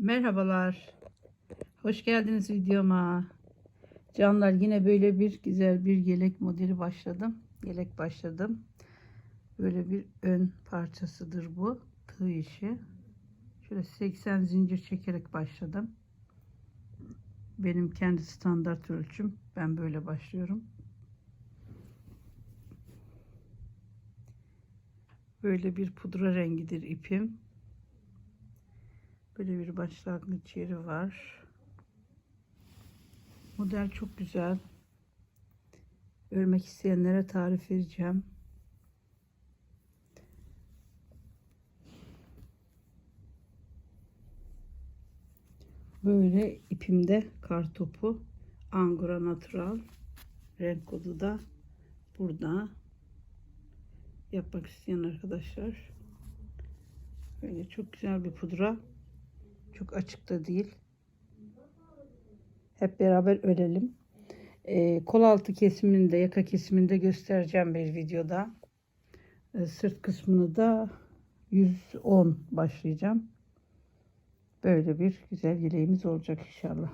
Merhabalar. Hoş geldiniz videoma. Canlar yine böyle bir güzel bir yelek modeli başladım. Yelek başladım. Böyle bir ön parçasıdır bu. Tığ işi. Şöyle 80 zincir çekerek başladım. Benim kendi standart ölçüm. Ben böyle başlıyorum. Böyle bir pudra rengidir ipim. Böyle bir başlangıç yeri var. Model çok güzel. Örmek isteyenlere tarif vereceğim. Böyle ipimde kar topu Angora Natural renk kodu da burada yapmak isteyen arkadaşlar böyle çok güzel bir pudra çok açık da değil. Hep beraber örelim ee, kol altı kesiminde yaka kesiminde göstereceğim bir videoda. Ee, sırt kısmını da 110 başlayacağım. Böyle bir güzel yeleğimiz olacak inşallah